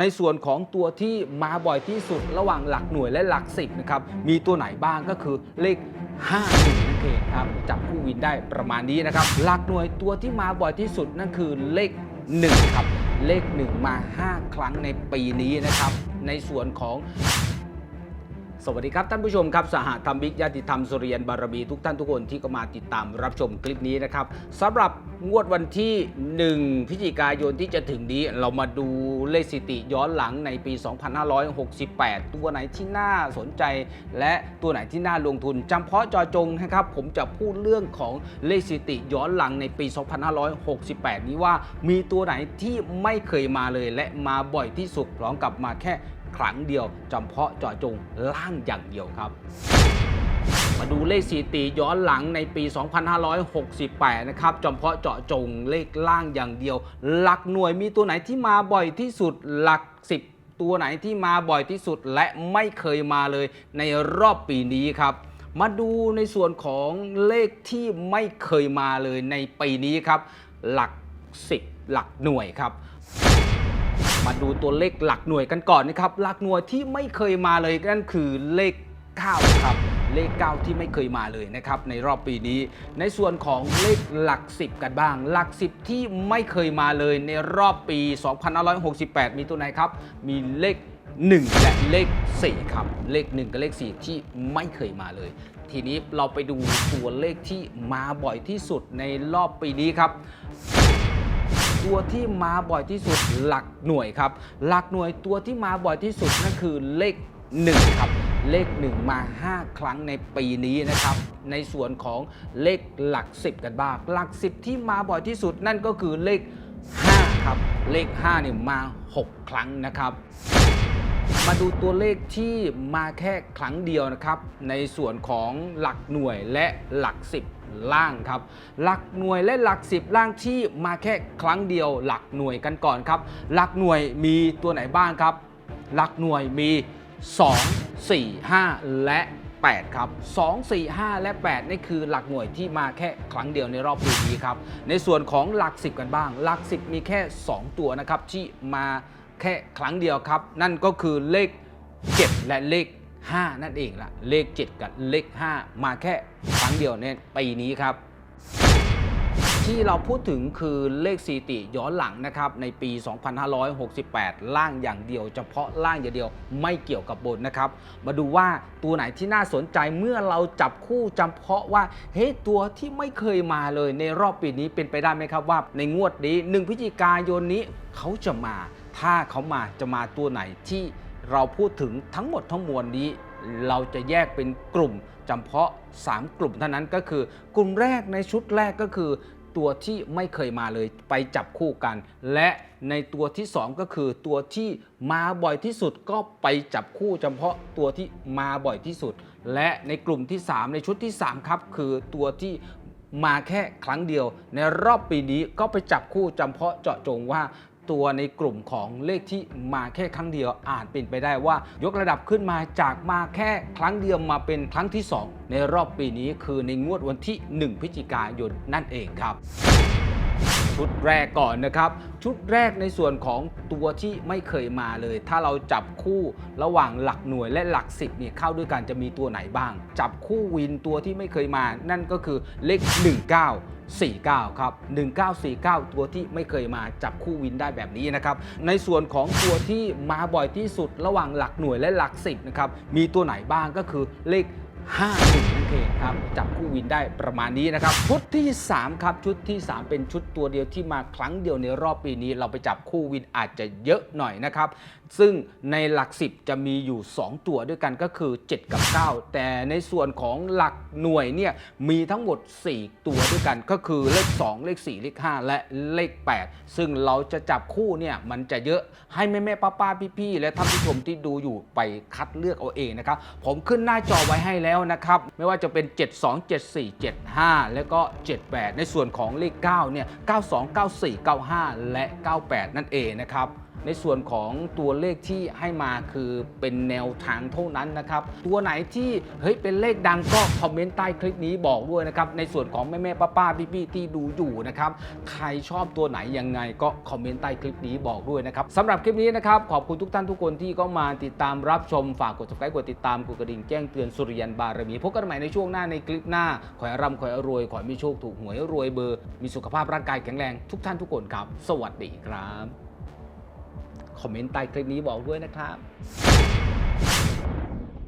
ในส่วนของตัวที่มาบ่อยที่สุดระหว่างหลักหน่วยและหลักสิบนะครับมีตัวไหนบ้างก็คือเลข5 1นั่นเองครับจับคู่วินได้ประมาณนี้นะครับหลักหน่วยตัวที่มาบ่อยที่สุดนั่นคือเลข1ครับเลข 1 มา 5 ครั้งในปีนี้นะครับในส่วนของ สวัสดีครับท่านผู้ชมครับสหธรรมิกญาติธรรมสุริยันบารมีทุกท่านทุกคนที่ก็มาติดตามรับชมคลิปนี้นะครับสำหรับงวดวันที่ 1พฤศจิกายนที่จะถึงนี้เรามาดูเลขสิติย้อนหลังในปี 2568 ตัวไหนที่น่าสนใจ และตัวไหนที่น่าลงทุนจำเพาะจอจงนะครับ ผมจะพูดเรื่องของเลขสิติย้อนหลังในปี 2568 นี้ว่ามีตัวไหนที่ไม่เคยมาเลย และมาบ่อยที่สุดพร้อมกับมาแค่ ครั้งเดียวจำเพาะเจาะจงล่างอย่างเดียวครับมาดูเลขสถิติย้อนหลังในปี 2568 นะครับจำเพาะเจาะจงเลขล่างอย่างเดียว หลักหน่วยมีตัวไหนที่มาบ่อยที่สุดหลัก 10 ตัวไหนที่มาบ่อยที่สุดและไม่เคยมาเลยในรอบปีนี้ครับ มาดูในส่วนของเลขที่ไม่เคยมาเลยในปีนี้ครับ หลัก 10 หลักหน่วยครับ มาดูตัวเลขหลักหน่วยกันก่อนนะครับ หลักหน่วยที่ไม่เคยมาเลยนั่นคือเลข9ครับ เลข 9 ที่ไม่เคยมาเลยนะครับ ในรอบปีนี้ ในส่วนของเลขหลัก 10 กันบ้าง หลัก 10 ที่ไม่เคยมาเลยในรอบปี 2568 มีตัวไหนครับ มีเลข 1 และเลข 4 ครับ เลข 1 กับเลข 4 ที่ไม่เคยมาเลย ทีนี้เราไปดูตัวเลขที่มาบ่อยที่สุดในรอบปีนี้ครับ ตัวที่มาบ่อยที่สุดหลักหน่วยครับ หลักหน่วยตัวที่มาบ่อยที่สุดนั่นคือเลข 1 ครับ เลข 1 มา 5 ครั้งในปีนี้นะครับ ในส่วนของเลขหลัก 10 กันบ้างหลัก 10 ที่มาบ่อยที่สุดนั่นก็คือเลข 5 ครับ เลข5เนี่ยมา 6 ครั้งนะครับมาดูตัวเลขที่มาแค่ครั้งเดียวนะครับ ในส่วนของหลักหน่วยและหลัก 10 ล่างครับ หลักหน่วยและหลัก 10 ล่างที่มาแค่ครั้งเดียว หลักหน่วยกันก่อนครับ หลักหน่วยมีตัวไหนบ้างครับ หลักหน่วยมี 2 4 5 และ 8 ครับ 2 4 5 และ 8 นี่คือหลักหน่วยที่มาแค่ครั้งเดียวในรอบปีนี้ครับ ในส่วนของหลัก 10 กันบ้าง หลัก 10 มีแค่ 2 ตัวนะครับที่มาแค่ครั้งเดียวครับ นั่นก็คือเลข 7 และเลข 5 นั่นเองล่ะ เลข 7 กับเลข 5 มาแค่ครั้งเดียวในปีนี้ครับ ที่เราพูดถึงคือเลขสถิติย้อนหลังนะครับ ในปี 2568 ล่างอย่างเดียว เฉพาะล่างอย่างเดียวไม่เกี่ยวกับบนนะครับ มาดูว่าตัวไหนที่น่าสนใจเมื่อเราจับคู่จำเพาะว่าเฮ้ยตัวที่ไม่เคยมาเลยในรอบปีนี้เป็นไปได้ไหมครับว่า ในงวดนี้1พฤศจิกายนนี้เขาจะมา ถ้าเขามาจะมาตัวไหนที่ เราพูดถึงทั้งหมดทั้งมวลนี้ เราจะแยกเป็นกลุ่มจำเพาะ 3 กลุ่มเท่านั้นก็คือ กลุ่มแรกในชุดแรกก็คือ ตัวที่ไม่เคยมาเลยไปจับคู่กัน และในตัวที่ 2 ก็คือ ตัวที่มาบ่อยที่สุดก็ไปจับคู่จำเพาะตัวที่มาบ่อยที่สุด และในกลุ่มที่ 3 ในชุดที่ 3 ครับ คือตัวที่มาแค่ครั้งเดียว ในรอบปีนี้ก็ไปจับคู่จำเพาะเจาะจงว่า ตัวในกลุ่มของเลขที่มาแค่ครั้งเดียว อาจเป็นไปได้ว่ายกระดับขึ้นมาจากมาแค่ครั้งเดียวมาเป็นครั้งที่ 2 ในรอบปีนี้คือในงวดวันที่ 1 พฤศจิกายนนั่นเองครับ ชุดแรกก่อนนะครับ ชุดแรกในส่วนของตัวที่ไม่เคยมาเลย ถ้าเราจับคู่ระหว่างหลักหน่วยและหลักสิบเนี่ยเข้าด้วยกันจะมีตัวไหนบ้าง จับคู่วินตัวที่ไม่เคยมา นั่นก็คือเลข 1949 ครับ 1949 ตัวที่ไม่เคยมาจับคู่วินได้แบบนี้นะครับ ในส่วนของตัวที่มาบ่อยที่สุดระหว่างหลักหน่วยและหลักสิบนะครับ มีตัวไหนบ้างก็คือเลข5 1 เองครับจับคู่วินได้ประมาณนี้นะครับ ชุดที่ 3 ครับ ชุดที่ 3 เป็นชุดตัวเดียวที่มาครั้งเดียวในรอบปีนี้ เราไปจับคู่วินอาจจะเยอะหน่อยนะครับ ซึ่งในหลัก 10 จะมีอยู่ 2 ตัวด้วยกันก็คือ 7 กับ 9 แต่ในส่วนของหลักหน่วยเนี่ยมีทั้งหมด 4 ตัวด้วยกันก็คือเลข 2 เลข 4 เลข 5 และเลข 8 ซึ่งเราจะจับคู่เนี่ยมันจะเยอะให้แม่แม่ป้าป้าพี่พี่ๆและท่านผู้ชมที่ดูอยู่ไปคัดเลือกเอาเองนะครับผมขึ้นหน้าจอไว้ให้แล้วนะครับ ไม่ว่าจะเป็น 72 74 75 แล้วก็ 78 ในส่วนของเลข9เนี่ย92 94 95 และ 98 นั่นเองนะครับ ในส่วนของตัวเลขที่ให้มาคือเป็นแนวทางเท่านั้นนะครับตัวไหนที่เฮ้ยเป็นเลขดังก็คอมเมนต์ใต้คลิปนี้บอกด้วยนะครับในส่วนของแม่แม่ป้าป้าพี่พี่ๆที่ดูอยู่นะครับใครชอบตัวไหนยังไงก็คอมเมนต์ใต้คลิปนี้บอกด้วยนะครับสำหรับคลิปนี้นะครับขอบคุณทุกท่านทุกคนที่ก็มาติดตามรับชมฝากกด subscribe กดติดตามกดกระดิ่งแจ้งเตือนสุริยันบารมีพบกันใหม่ในช่วงหน้าในคลิปหน้าขอให้ร่ำขอให้รวยขอให้มีโชคถูกหวยรวยเบอร์ มีสุขภาพร่างกายแข็งแรงทุกท่านทุกคนครับ สวัสดีครับ คอมเมนต์ใต้คลิปนี้บอกด้วยนะครับ